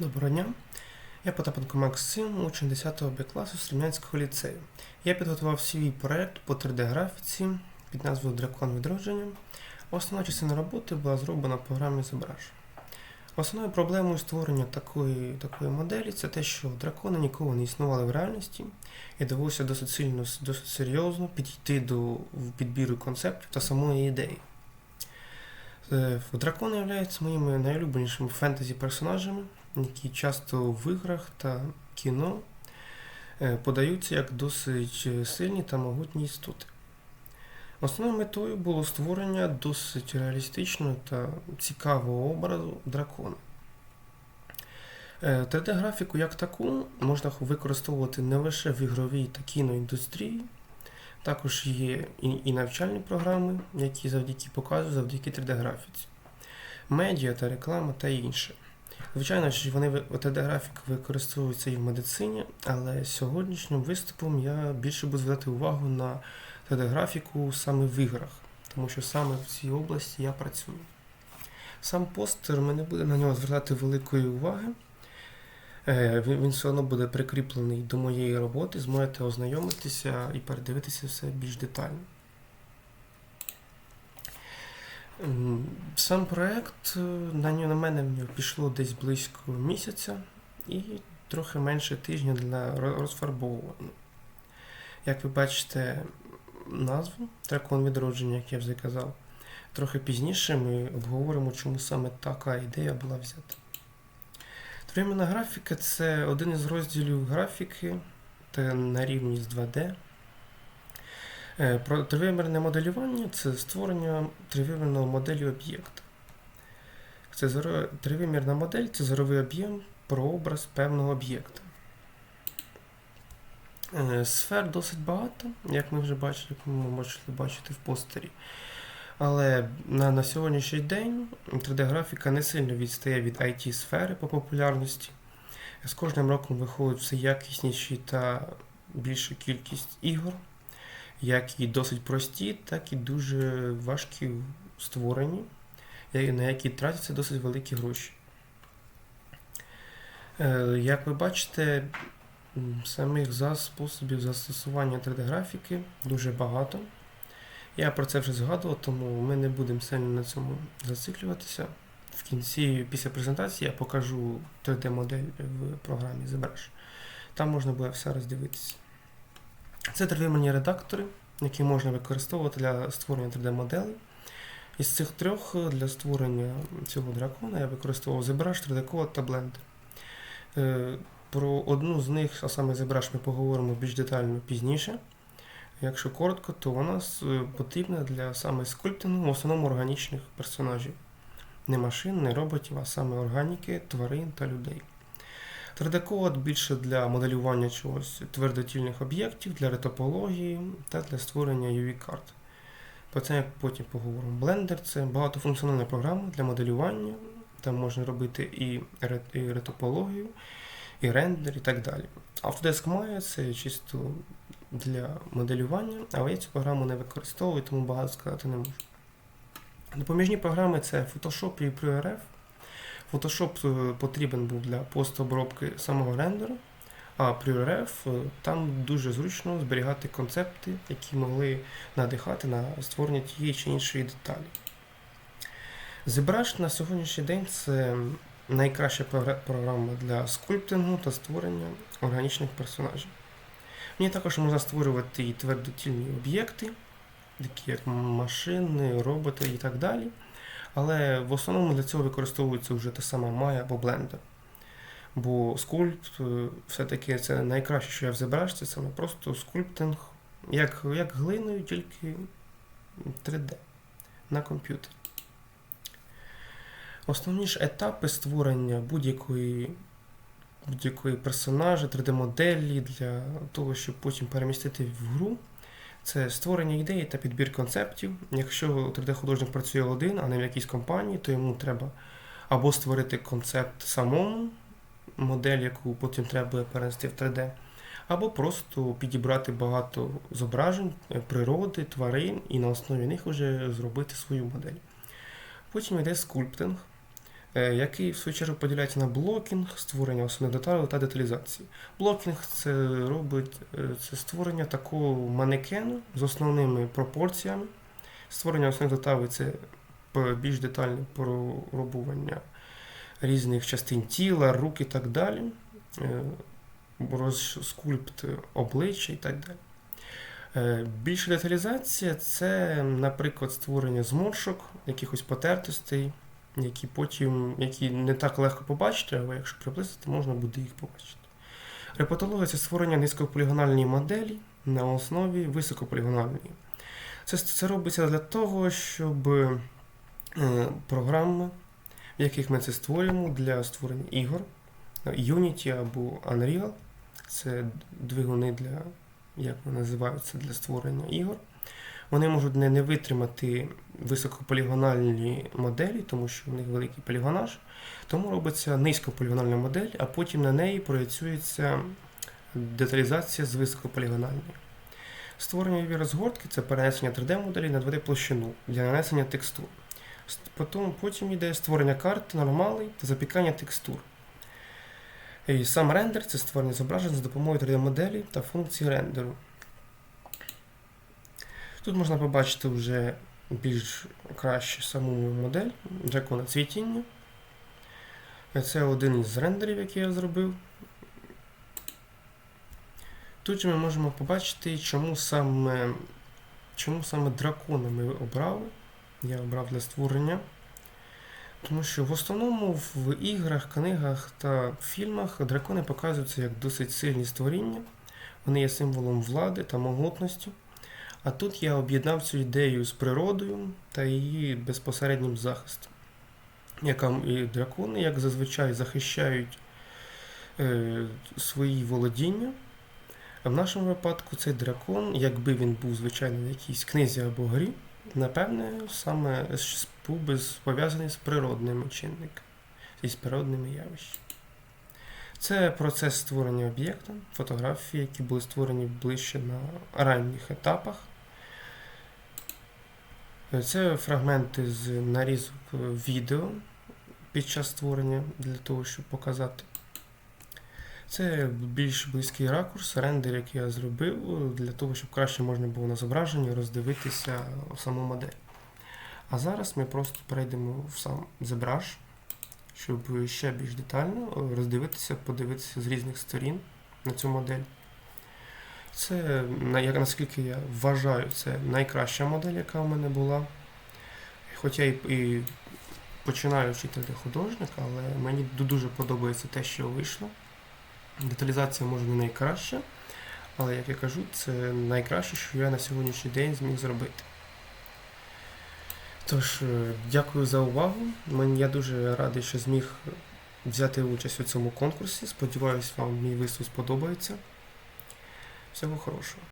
Доброго дня. Я Потапенко Максим, учень 10 Б класу Стрімянського ліцею. Я підготував свій проект по 3D-графіці під назвою Дракон відродження. Основна частина роботи була зроблена в програмі ZBrush. Основною проблемою створення такої, такої моделі це те, що дракони ніколи не існували в реальності, і довелося досить сильно, досить серйозно підійти до підбіру концептів та самої ідеї. Е, Дракони являються моїми найулюбленішими фентезі персонажами, які часто в іграх та кіно е, подаються як досить е, сильні та могутні істоти. Основною метою було створення досить реалістичного та цікавого образу дракона. 3D-графіку як таку можна використовувати не лише в ігровій та кіноіндустрії, також є і, навчальні програми, які завдяки показують завдяки 3D-графіці, медіа та реклама та інше. Звичайно, що вони 3D-графіка використовуються і в медицині, але сьогоднішнім виступом я більше буду звертати увагу на 3D-графіку саме в іграх, тому що саме в цій області я працюю. Сам постер ми не будемо на нього звертати великої уваги. Е, він все одно буде прикріплений до моєї роботи, зможете ознайомитися і передивитися все більш детально. Сам проект е, на нього на мене пішло десь близько місяця і трохи менше тижня для розфарбовування. Як ви бачите, назву Дракон відродження, як я вже казав, трохи пізніше ми обговоримо, чому саме така ідея була взята. Тривимірна графіка це один із розділів графіки та на рівні з 2D. Е, тривимірне моделювання це створення тривимірної моделі об'єкта. Тривимірна модель це зоровий об'єм про образ певного об'єкта. Е, Сфер досить багато, як ми вже бачили, як ви можете бачити в постері. Але на, на сьогоднішній день 3D-графіка не сильно відстає від IT-сфери по популярності. З кожним роком виходять все якісніші та більша кількість ігор, як і досить прості, так і дуже важкі я- на які тратяться досить великі гроші. Е, Як ви бачите, самих способів застосування 3D-графіки дуже багато. Я про це вже згадував, тому ми не будемо сильно на цьому зациклюватися. В кінці, після презентації, я покажу 3D-модель в програмі ZBrush. Там можна буде все роздивитися. Це тривимірні редактори, які можна використовувати для створення 3D-моделей. Із цих трьох для створення цього дракона я використовував ZBrush, 3D-Code та Blender. Е, Про одну з них, а саме ZBrush, ми поговоримо більш детально пізніше. Якщо коротко, то вона е, потрібна для саме скульптингу, в основному органічних персонажів. Не машин, не роботів, а саме органіки, тварин та людей. 3D-код більше для моделювання чогось твердотільних об'єктів, для ретопології та для створення UV-карт. Про це я потім поговоримо. Blender це багатофункціональна програма для моделювання. Там можна робити і, ре- і ретопологію, і рендер, і так далі. Autodesk Maya це чисто для моделювання, але я цю програму не використовую, тому багато сказати не можу. Допоміжні програми це Photoshop і PreRF. Photoshop е, потрібен був для постобробки самого рендеру, а PreRF е, там дуже зручно зберігати концепти, які могли надихати на створення тієї чи іншої деталі. ZBrush на сьогоднішній день це найкраща програма для скульптингу та створення органічних персонажів. Ній також можна створювати і твердотільні об'єкти, такі як машини, роботи і так далі. Але в основному для цього використовується вже те саме Maya або Blender. Бо скульпт е, все-таки це найкраще, що я в ZBrush, це саме просто скульптинг, як, як глиною, тільки 3D на комп'ютері. Основні ж етапи створення будь-якої будь-якої персонажа, 3D-моделі для того, щоб потім перемістити в гру. Це створення ідеї та підбір концептів. Якщо 3D-художник працює один, а не в якійсь компанії, то йому треба або створити концепт самому, модель, яку потім треба буде перенести в 3D, або просто підібрати багато зображень е, природи, тварин і на основі них вже зробити свою модель. Потім йде скульптинг. Е, який в свою чергу поділяється на блокінг, створення основних деталей та деталізації. Блокінг це робить е, це створення такого манекену з основними пропорціями. Створення основних деталей це більш детальне проробування різних частин тіла, рук і так далі, е, розскульпт обличчя і так далі. Більша деталізація це, наприклад, створення зморшок, якихось потертостей, які потім, які не так легко побачити, але якщо приблизити, можна буде їх побачити. Репатологія це створення низькополігональної моделі на основі високополігональної. Це, це робиться для того, щоб е, програми, в яких ми це створюємо для створення ігор, Unity або Unreal, це двигуни для як вони називаються для створення ігор. Вони можуть не, не витримати високополігональні моделі, тому що в них великий полігонаж. Тому робиться низькополігональна модель, а потім на неї проєцюється деталізація з високополігональної. Створення розгортки це перенесення 3D-моделі на 2D-площину для нанесення текстур. Потім, потім йде створення карт, нормалей та запікання текстур. І сам рендер це створення зображень за допомогою 3D-моделі та функції рендеру. Тут можна побачити вже більш краще саму модель дракона цвітіння. Це один із рендерів, який я зробив. Тут ми можемо побачити, чому саме, чому саме дракона ми обрали. Я обрав для створення. Тому що в основному в іграх, книгах та фільмах дракони показуються як досить сильні створіння. Вони є символом влади та могутності. А тут я об'єднав цю ідею з природою та її безпосереднім захистом. Яка і дракони, як зазвичай, захищають е, свої володіння. А в нашому випадку цей дракон, якби він був, звичайно, в якійсь книзі або грі, напевне, саме був би пов'язаний з природними чинниками, із природними явищами. Це процес створення об'єкта, фотографії, які були створені ближче на ранніх етапах. Це фрагменти з нарізок відео під час створення для того, щоб показати. Це більш близький ракурс, рендер, який я зробив, для того, щоб краще можна було на зображенні роздивитися саму модель. А зараз ми просто перейдемо в сам ZBrush, щоб ще більш детально роздивитися, подивитися з різних сторін на цю модель. Це, як наскільки я вважаю, це найкраща модель, яка в мене була. Хоча і, і починаю вчителя художника, але мені дуже подобається те, що вийшло. Деталізація може не найкраща, але, як я кажу, це найкраще, що я на сьогоднішній день зміг зробити. Тож, е, дякую за увагу. Я дуже радий, що зміг взяти участь у цьому конкурсі. Сподіваюсь, вам мій виступ сподобається. Всього хорошого.